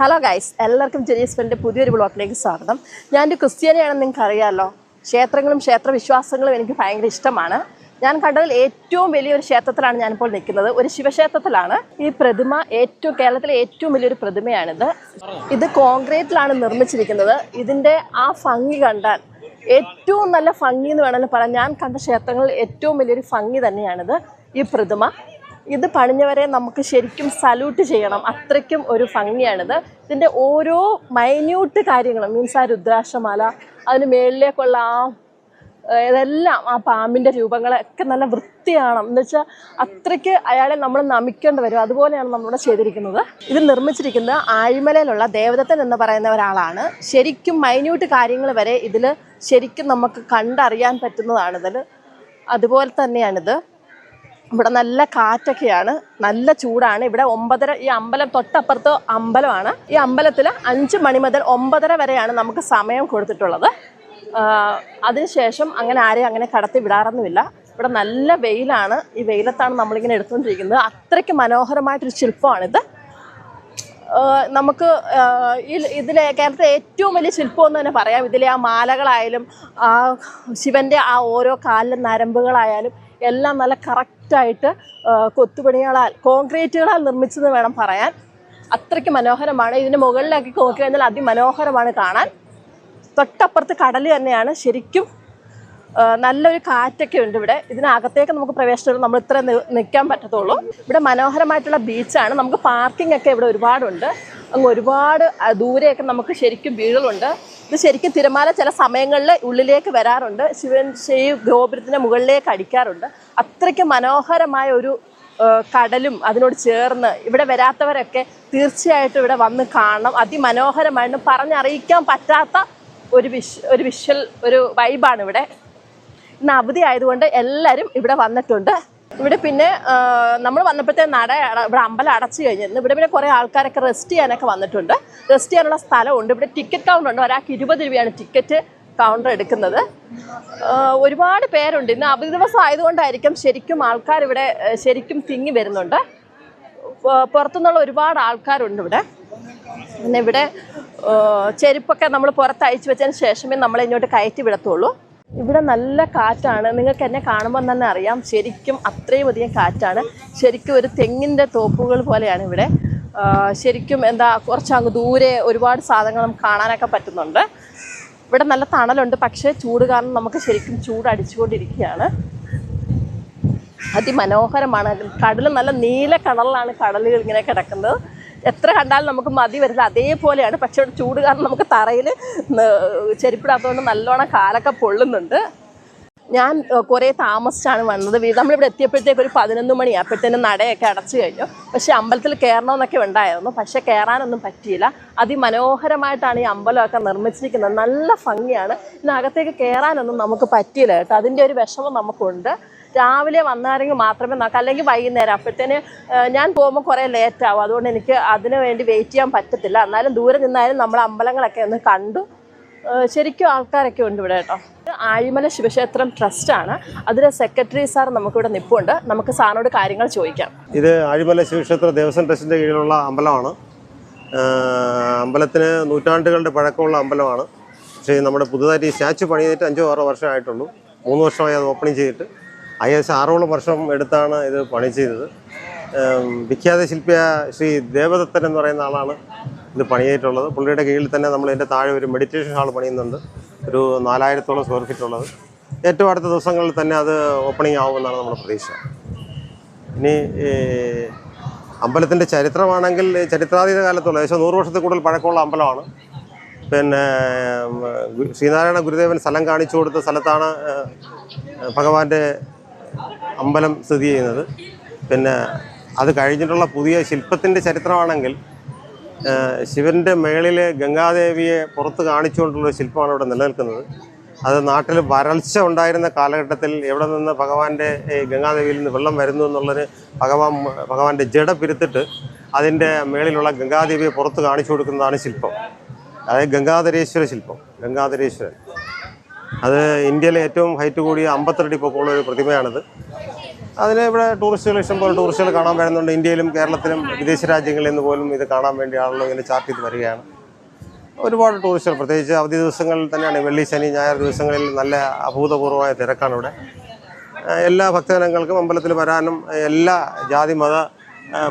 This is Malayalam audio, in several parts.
ഹലോ ഗൈസ് എല്ലാവർക്കും ജെനീസ് പുതിയൊരു ബ്ലോഗിലേക്ക് സ്വാഗതം. ഞാനൊരു ക്രിസ്ത്യാനിയാണെന്ന് നിങ്ങൾക്ക് അറിയാമല്ലോ ക്ഷേത്രങ്ങളും ക്ഷേത്ര വിശ്വാസങ്ങളും എനിക്ക് ഭയങ്കര ഇഷ്ടമാണ്. ഞാൻ കണ്ടതിൽ ഏറ്റവും വലിയൊരു ക്ഷേത്രത്തിലാണ് ഞാനിപ്പോൾ നിൽക്കുന്നത്. ഒരു ശിവക്ഷേത്രത്തിലാണ്. ഈ പ്രതിമ ഏറ്റവും കേരളത്തിലെ ഏറ്റവും വലിയൊരു പ്രതിമയാണിത്. ഇത് കോൺക്രീറ്റിലാണ് നിർമ്മിച്ചിരിക്കുന്നത്. ഇതിന്റെ ആ ഭംഗി കണ്ടാൽ ഏറ്റവും നല്ല ഭംഗി എന്ന് വേണമെങ്കിൽ പറയാം. ഞാൻ കണ്ട ക്ഷേത്രങ്ങളിൽ ഏറ്റവും വലിയൊരു ഭംഗി തന്നെയാണിത്. ഈ പ്രതിമ ഇത് പണിഞ്ഞവരെ നമുക്ക് ശരിക്കും സല്യൂട്ട് ചെയ്യണം. അത്രയ്ക്കും ഒരു ഭംഗിയാണിത്. ഇതിന്റെ ഓരോ മൈന്യൂട്ട് കാര്യങ്ങളും മീൻസ് ആ രുദ്രാക്ഷമാല അതിന് മേളിലേക്കുള്ള ആ ഇതെല്ലാം ആ പാമ്പിന്റെ രൂപങ്ങളൊക്കെ നല്ല വൃത്തിയാണ്. എന്ന് വെച്ചാൽ അത്രയ്ക്ക് അയാളെ നമ്മൾ നമിക്കേണ്ടി വരും. അതുപോലെയാണ് നമ്മളിവിടെ ചെയ്തിരിക്കുന്നത്. ഇത് നിർമ്മിച്ചിരിക്കുന്നത് ആഴിമലയിലുള്ള ദേവദത്തൻ എന്ന് പറയുന്ന ഒരാളാണ്. ശരിക്കും മൈന്യൂട്ട് കാര്യങ്ങൾ വരെ ഇതിൽ ശരിക്കും നമുക്ക് കണ്ടറിയാൻ പറ്റുന്നതാണിതിൽ അതുപോലെ തന്നെയാണിത്. ഇവിടെ നല്ല കാറ്റൊക്കെയാണ് നല്ല ചൂടാണ്. ഇവിടെ ഒമ്പതര ഈ അമ്പലം തൊട്ടപ്പുറത്ത് അമ്പലമാണ്. ഈ അമ്പലത്തിൽ അഞ്ച് മണി മുതൽ ഒമ്പതര വരെയാണ് നമുക്ക് സമയം കൊടുത്തിട്ടുള്ളത്. അതിനുശേഷം അങ്ങനെ ആരെയും അങ്ങനെ കടത്തി വിടാറൊന്നുമില്ല. ഇവിടെ നല്ല വെയിലാണ്. ഈ വെയിലത്താണ് നമ്മളിങ്ങനെ എടുത്തുകൊണ്ടിരിക്കുന്നത്. അത്രയ്ക്ക് മനോഹരമായിട്ടൊരു ശില്പമാണിത്. നമുക്ക് ഇതിലെ കേരളത്തിലെ ഏറ്റവും വലിയ ശില്പം എന്ന് തന്നെ പറയാം. ഇതിലെ ആ മാലകളായാലും ആ ശിവന്റെ ആ ഓരോ കാലിലെ നരമ്പുകളായാലും എല്ലാം നല്ല കറക്റ്റായിട്ട് കൊത്തുപണികളാൽ കോൺക്രീറ്റുകളാൽ നിർമ്മിച്ചെന്ന് വേണം പറയാൻ. അത്രയ്ക്ക് മനോഹരമാണ്. ഇതിന്റെ മുകളിലേക്ക് നോക്കി കഴിഞ്ഞാൽ അതിമനോഹരമാണ് കാണാൻ. തൊട്ടപ്പുറത്ത് കടൽ തന്നെയാണ് ശരിക്കും നല്ലൊരു കാറ്റൊക്കെ ഉണ്ട് ഇവിടെ. ഇതിനകത്തേക്ക് നമുക്ക് പ്രവേശനം നമ്മൾ ഇത്ര നിൽക്കാൻ പറ്റത്തുള്ളൂ. ഇവിടെ മനോഹരമായിട്ടുള്ള ബീച്ചാണ്. നമുക്ക് പാർക്കിംഗ് ഒക്കെ ഇവിടെ ഒരുപാടുണ്ട്. അങ്ങ് ഒരുപാട് ദൂരെയൊക്കെ നമുക്ക് ശരിക്കും വീടുകളുണ്ട്. ഇത് ശരിക്കും തിരമാല ചില സമയങ്ങളിൽ ഉള്ളിലേക്ക് വരാറുണ്ട്. ശിവൻ ശൈ ഗോപുരത്തിന്റെ മുകളിലേക്ക് അടിക്കാറുണ്ട്. അത്രയ്ക്ക് മനോഹരമായ ഒരു കടലും അതിനോട് ചേർന്ന് ഇവിടെ വരാത്തവരൊക്കെ തീർച്ചയായിട്ടും ഇവിടെ വന്ന് കാണണം. അതിമനോഹരമായിട്ട് പറഞ്ഞറിയിക്കാൻ പറ്റാത്ത ഒരു വിഷ് ഒരു വിഷ്വൽ ഒരു വൈബാണ് ഇവിടെ. ഇന്ന് അവധി ആയതുകൊണ്ട് എല്ലാവരും ഇവിടെ വന്നിട്ടുണ്ട്. ഇവിടെ പിന്നെ നമ്മൾ വന്നപ്പോഴത്തെ നട ഇവിടെ അമ്പലം അടച്ചു കഴിഞ്ഞിരുന്നു ഇവിടെ പിന്നെ കുറേ ആൾക്കാരൊക്കെ റെസ്റ്റ് ചെയ്യാനൊക്കെ വന്നിട്ടുണ്ട്. റെസ്റ്റ് ചെയ്യാനുള്ള സ്ഥലമുണ്ട്. ഇവിടെ ടിക്കറ്റ് കൗണ്ടർ ഉണ്ട്. ഒരാൾക്ക് ഇരുപത് രൂപയാണ് ടിക്കറ്റ് കൗണ്ടർ എടുക്കുന്നത്. ഒരുപാട് പേരുണ്ട്. ഇന്ന് അവധി ദിവസം ആയതുകൊണ്ടായിരിക്കും ശരിക്കും ആൾക്കാർ ഇവിടെ ശരിക്കും തിങ്ങി വരുന്നുണ്ട്. പുറത്തുനിന്നുള്ള ഒരുപാട് ആൾക്കാരുണ്ട് ഇവിടെ. പിന്നെ ഇവിടെ ചെരുപ്പൊക്കെ നമ്മൾ പുറത്ത് അയച്ചു വെച്ചതിന് ശേഷമേ നമ്മൾ ഇങ്ങോട്ട് കയറ്റി വിടത്തുള്ളൂ. ഇവിടെ നല്ല കാറ്റാണ്. നിങ്ങൾക്ക് എന്നെ കാണുമ്പോൾ തന്നെ അറിയാം. ശരിക്കും അത്രയും അധികം കാറ്റാണ്. ശരിക്കും ഒരു തെങ്ങിന്റെ തോപ്പുകൾ പോലെയാണ് ഇവിടെ. ശരിക്കും എന്താ കുറച്ചങ്ങ് ദൂരെ ഒരുപാട് സാധനങ്ങൾ നമുക്ക് കാണാനൊക്കെ പറ്റുന്നുണ്ട്. ഇവിടെ നല്ല തണലുണ്ട്. പക്ഷേ ചൂട് കാരണം നമുക്ക് ശരിക്കും ചൂട് അടിച്ചുകൊണ്ടിരിക്കുകയാണ്. അതിമനോഹരമാണ്. കടൽ നല്ല നീല കടലിലാണ് കടലുകൾ ഇങ്ങനെ കിടക്കുന്നത്. എത്ര കണ്ടാലും നമുക്ക് മതി വരില്ല അതേപോലെയാണ് പക്ഷേ ഇവിടെ ചൂട് കാരണം നമുക്ക് തറയിൽ ചെരുപ്പിടാത്തതുകൊണ്ട് നല്ലോണം കാലൊക്കെ പൊള്ളുന്നുണ്ട്. ഞാൻ കുറേ താമസിച്ചാണ് വന്നത്. നമ്മളിവിടെ എത്തിയപ്പോഴത്തേക്ക് ഒരു പതിനൊന്ന് മണി. അപ്പോഴത്തേനും നടയൊക്കെ അടച്ചു കഴിഞ്ഞു. പക്ഷേ അമ്പലത്തിൽ കയറണമെന്നൊക്കെ ഉണ്ടായിരുന്നു. പക്ഷേ കയറാനൊന്നും പറ്റിയില്ല. അതിമനോഹരമായിട്ടാണ് ഈ അമ്പലമൊക്കെ നിർമ്മിച്ചിരിക്കുന്നത്. നല്ല ഭംഗിയാണ്. ഇതിനകത്തേക്ക് കയറാനൊന്നും നമുക്ക് പറ്റിയില്ല കേട്ടോ. അതിന്റെ ഒരു വിഷമം നമുക്കുണ്ട്. രാവിലെ വന്നാരെങ്കിൽ മാത്രമേ നമുക്ക് അല്ലെങ്കിൽ വൈകുന്നേരം. അപ്പോഴത്തേന് ഞാൻ പോകുമ്പോൾ കുറേ ലേറ്റ് ആവും. അതുകൊണ്ട് എനിക്ക് അതിനു വേണ്ടി വെയിറ്റ് ചെയ്യാൻ പറ്റത്തില്ല. എന്നാലും ദൂരെ നിന്നാലും നമ്മൾ അമ്പലങ്ങളൊക്കെ ഒന്ന് കണ്ടു. ശരിക്കും ആൾക്കാരൊക്കെ ഉണ്ട് ഇവിടെ കേട്ടോ. ആഴിമല ശിവക്ഷേത്രം ട്രസ്റ്റാണ് അതിലെ സെക്രട്ടറി സാർ നമുക്കിവിടെ നിൽപ്പുണ്ട് നമുക്ക് സാറിനോട് കാര്യങ്ങൾ ചോദിക്കാം. ഇത് ആഴിമല ശിവക്ഷേത്ര ദേവസ്വം ട്രസ്റ്റിന്റെ കീഴിലുള്ള അമ്പലമാണ്. അമ്പലത്തിന് നൂറ്റാണ്ടുകളുടെ പഴക്കമുള്ള അമ്പലമാണ്. പക്ഷേ നമ്മുടെ പുതുതായിട്ട് ഈ സ്റ്റാച്ചു പണിതിട്ട് അഞ്ചോ ആറോ വർഷമായിട്ടുള്ളൂ. മൂന്ന് വർഷമായി അത് ഓപ്പണിംഗ് ചെയ്തിട്ട്. ഏകദേശം ആറോളം വർഷം എടുത്താണ് ഇത് പണി ചെയ്തത്. വിഖ്യാത ശില്പിയ ശ്രീ ദേവദത്തൻ എന്ന് പറയുന്ന ആളാണ് ഇത് പണിയായിട്ടുള്ളത് പുള്ളിയുടെ കീഴിൽ തന്നെ നമ്മൾ ഇതിന്റെ താഴെ ഒരു മെഡിറ്റേഷൻ ഹാൾ പണിയുന്നുണ്ട്. ഒരു നാലായിരത്തോളം സ്ക്വയർ ഫീറ്റ് ഉള്ളത്. ഏറ്റവും അടുത്ത ദിവസങ്ങളിൽ തന്നെ അത് ഓപ്പണിംഗ് ആവുമെന്നാണ് നമ്മുടെ പ്രതീക്ഷ. ഇനി അമ്പലത്തിന്റെ ചരിത്രമാണെങ്കിൽ ചരിത്രാതീത കാലത്തുള്ള ഏകദേശം നൂറ് വർഷത്തിൽ കൂടുതൽ പഴക്കമുള്ള അമ്പലമാണ്. പിന്നെ ശ്രീനാരായണ ഗുരുദേവൻ സ്ഥലം കാണിച്ചു കൊടുത്ത സ്ഥലത്താണ് ഭഗവാന്റെ അമ്പലം സ്ഥിതി ചെയ്യുന്നത്. പിന്നെ അത് കഴിഞ്ഞിട്ടുള്ള പുതിയ ശില്പത്തിന്റെ ചരിത്രമാണെങ്കിൽ ശിവന്റെ മേളിൽ ഗംഗാദേവിയെ പുറത്ത് കാണിച്ചുകൊണ്ടുള്ള ശില്പമാണ് ഇവിടെ നിലനിൽക്കുന്നത്. അത് നാട്ടിൽ വരൾച്ച ഉണ്ടായിരുന്ന കാലഘട്ടത്തിൽ എവിടെ നിന്ന് ഭഗവാന്റെ ഗംഗാദേവിയിൽ നിന്ന് വെള്ളം വരുന്നു എന്നുള്ളൊരു ഭഗവാൻ ഭഗവാന്റെ ജഡ പിരുത്തിട്ട് അതിന്റെ മേളിലുള്ള ഗംഗാദേവിയെ പുറത്ത് കാണിച്ചു കൊടുക്കുന്നതാണ് ശില്പം. അതായത് ഗംഗാധരേശ്വര ശില്പം ഗംഗാധരേശ്വരൻ. അത് ഇന്ത്യയിലെ ഏറ്റവും ഹൈറ്റ് കൂടിയ അമ്പത്തിരടി പൊക്കമുള്ള ഒരു പ്രതിമയാണിത്. അതിന് ഇവിടെ ടൂറിസ്റ്റുകൾ ഇഷ്ടംപോലെ ടൂറിസ്റ്റുകൾ കാണാൻ വരുന്നുണ്ട്. ഇന്ത്യയിലും കേരളത്തിലും വിദേശ രാജ്യങ്ങളിൽ നിന്ന് പോലും ഇത് കാണാൻ വേണ്ടി ആളുകൾ ഇങ്ങനെ ചാർട്ട് ചെയ്ത് വരികയാണ്. ഒരുപാട് ടൂറിസ്റ്റുകൾ പ്രത്യേകിച്ച് അവധി ദിവസങ്ങളിൽ തന്നെയാണ് വെള്ളി ശനി ഞായർ ദിവസങ്ങളിൽ നല്ല അഭൂതപൂർവമായ തിരക്കാണ് ഇവിടെ. എല്ലാ ഭക്തജനങ്ങൾക്കും അമ്പലത്തിൽ വരാനും എല്ലാ ജാതി മത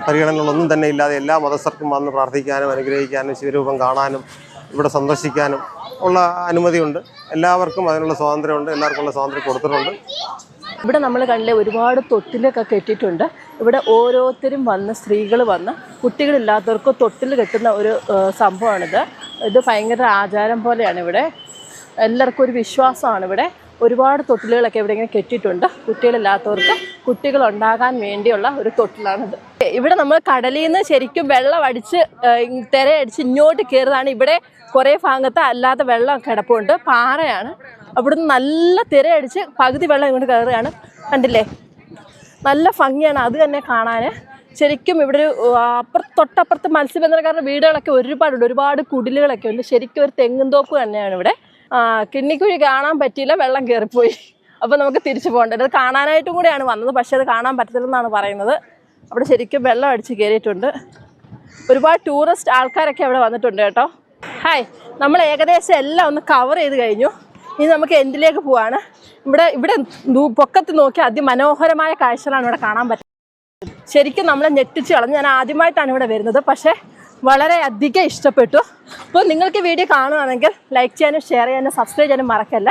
പരിഗണനകളൊന്നും തന്നെ ഇല്ലാതെ എല്ലാ മതസ്ഥർക്കും വന്ന് പ്രാർത്ഥിക്കാനും അനുഗ്രഹിക്കാനും ശിവരൂപം കാണാനും ഇവിടെ സന്ദർശിക്കാനും ഉള്ള അനുമതിയുണ്ട്. എല്ലാവർക്കും അതിനുള്ള സ്വാതന്ത്ര്യമുണ്ട്. എല്ലാവർക്കും ഉള്ള സ്വാതന്ത്ര്യം കൊടുത്തിട്ടുണ്ട്. ഇവിടെ നമ്മൾ കണ്ടില്ല ഒരുപാട് തൊട്ടിലൊക്കെ കെട്ടിയിട്ടുണ്ട്. ഇവിടെ ഓരോരുത്തരും വന്ന് സ്ത്രീകൾ വന്ന് കുട്ടികളില്ലാത്തവർക്ക് തൊട്ടിൽ കെട്ടുന്ന ഒരു സംഭവമാണിത്. ഇത് ഭയങ്കര ആചാരം പോലെയാണ് ഇവിടെ. എല്ലാവർക്കും ഒരു വിശ്വാസമാണ് ഇവിടെ. ഒരുപാട് തൊട്ടിലുകളൊക്കെ ഇവിടെ ഇങ്ങനെ കെട്ടിയിട്ടുണ്ട്. കുട്ടികളില്ലാത്തവർക്ക് കുട്ടികളുണ്ടാകാൻ വേണ്ടിയുള്ള ഒരു തൊട്ടിലാണിത്. ഇവിടെ നമ്മൾ കടലിൽ നിന്ന് ശരിക്കും വെള്ളം അടിച്ച് തിരയടിച്ച് ഇങ്ങോട്ട് കയറുന്നതാണ്. ഇവിടെ കുറേ ഭാഗത്ത് അല്ലാത്ത വെള്ളം കിടപ്പുണ്ട്. പാറയാണ്. അവിടുന്ന് നല്ല തിരയടിച്ച് പകുതി വെള്ളം ഇങ്ങോട്ട് കയറുകയാണ്. കണ്ടില്ലേ? നല്ല ഭംഗിയാണ് അത് തന്നെ കാണാൻ ശരിക്കും ഇവിടെ ഒരു അപ്പുറത്ത് തൊട്ടപ്പുറത്ത് മത്സ്യബന്ധനക്കാരുടെ വീടുകളൊക്കെ ഒരുപാടുണ്ട്. ഒരുപാട് കുടിലുകളൊക്കെ ഉണ്ട്. ശരിക്കും ഒരു തെങ്ങും തോപ്പ് തന്നെയാണ് ഇവിടെ. കിണ്ണിക്കുഴി കാണാൻ പറ്റിയില്ല വെള്ളം കയറിപ്പോയി. അപ്പോൾ നമുക്ക് തിരിച്ചു പോകേണ്ടത്. കാണാനായിട്ടും കൂടെയാണ് വന്നത് പക്ഷേ അത് കാണാൻ പറ്റത്തില്ലെന്നാണ് പറയുന്നത്. അവിടെ ശരിക്കും വെള്ളം അടിച്ച് കയറിയിട്ടുണ്ട്. ഒരുപാട് ടൂറിസ്റ്റ് ആൾക്കാരൊക്കെ അവിടെ വന്നിട്ടുണ്ട് കേട്ടോ. ഹായ് നമ്മൾ ഏകദേശം എല്ലാം ഒന്ന് കവർ ചെയ്ത് കഴിഞ്ഞു. ഇനി നമുക്ക് എൻഡിലേക്ക് പോവാണ്? ഇവിടെ ഇവിടെ പൊക്കത്ത് നോക്കി അതിമനോഹരമായ കാഴ്ചകളാണ് ഇവിടെ കാണാൻ പറ്റുന്നത്. ശരിക്കും നമ്മളെ ഞെട്ടിച്ച് കളഞ്ഞു. ഞാൻ ആദ്യമായിട്ടാണ് ഇവിടെ വരുന്നത്. പക്ഷേ വളരെ അധികം ഇഷ്ടപ്പെട്ടു. അപ്പോൾ നിങ്ങൾക്ക് വീഡിയോ കാണുകയാണെങ്കിൽ ലൈക്ക് ചെയ്യാനും ഷെയർ ചെയ്യാനും സബ്സ്ക്രൈബ് ചെയ്യാനും മറക്കല്ല?